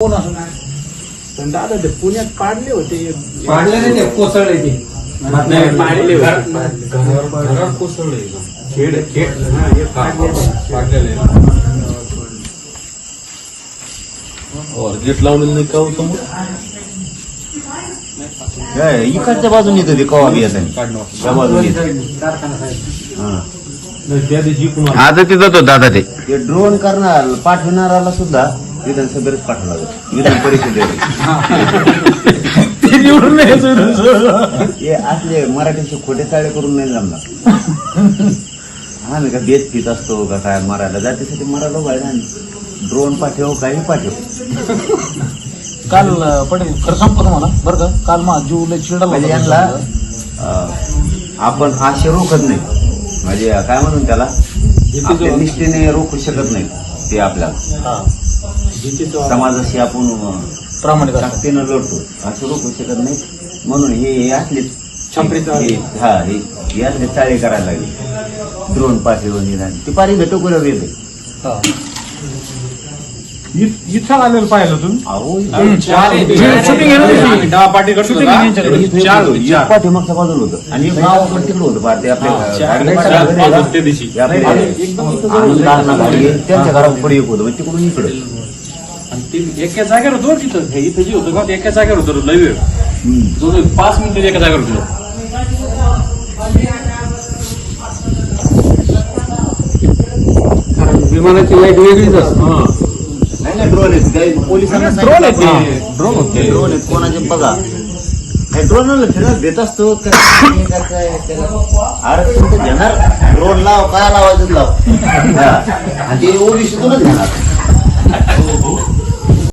कोण असं पण दादा ते पुण्यात पाडले होते. पाडले नाही ते कोसळले ते. नाही, पाडले होते. घरात कोसळले. खेड खेड हा, हे पाडले. पाडलेले. गेट लावलेलं नाही का हो समोर? काय, इकडच्या बाजूने येतं ते कवा बी येतं. त्या बाजूने. हा. आता तिथं तो दादा ते. ते ड्रोन करणार पाठवणाराला सुद्धा विधानसभेत पाठवला जातो विधान परिषदेत. ते निवडून. हे असले मराठीचे खोटे चाळे करून नाही जमणार. हा ना का बेत पित असतो का काय मरायला जातीसाठी मरायला पाहिजे ड्रोन पाठव काही पाठव. काल पटेल खरं सांगतो तुम्हाला बरं का? काल मा जीव लय म्हणजे यांना आपण आशे रोखत नाही. म्हणजे काय म्हणून त्याला? आपल्या निष्ठेने रोखू शकत नाही ते आपल्याला. समाजाशी आपण प्रामाणिक. ताकदीनं लढतो. असं रोखू शकत नाही म्हणून हे हे असले. हे- हा असले चाळे करायला लागले. द्रोण पाठीवर निदान ती पारी भेटो येते हा. इथं आलेलं पाहिलं तुम्ही यांच्याकडे. एक पाठीमागच्या बाजूला होतं. आणि एक गाव पण तिकडे होतं. पार ते आपल्या. ते त्यांच्या घरापुढे एक होतं. तिकडून इकडे. आणि ते एका जागेवर होतो बरं तिथं हे इथं जे होतं का ते एका जागेवर होतं लय वेळ पाच मिनिटं एका जागेवर होतो विमानाची लाइट वेगळीच असते नाही ड्रोन आहेत काही पोलिसांना ड्रोन आहेत ते. ड्रोन होते ड्रोन आहेत कोणाचे बघा ड्रोनला फिरत देत असतो काय काय काय त्याला आरक्षण तर घेणार ड्रोन लाव काय लावायचं लाव हा. आणि ते ओबीसीतूनच घेणार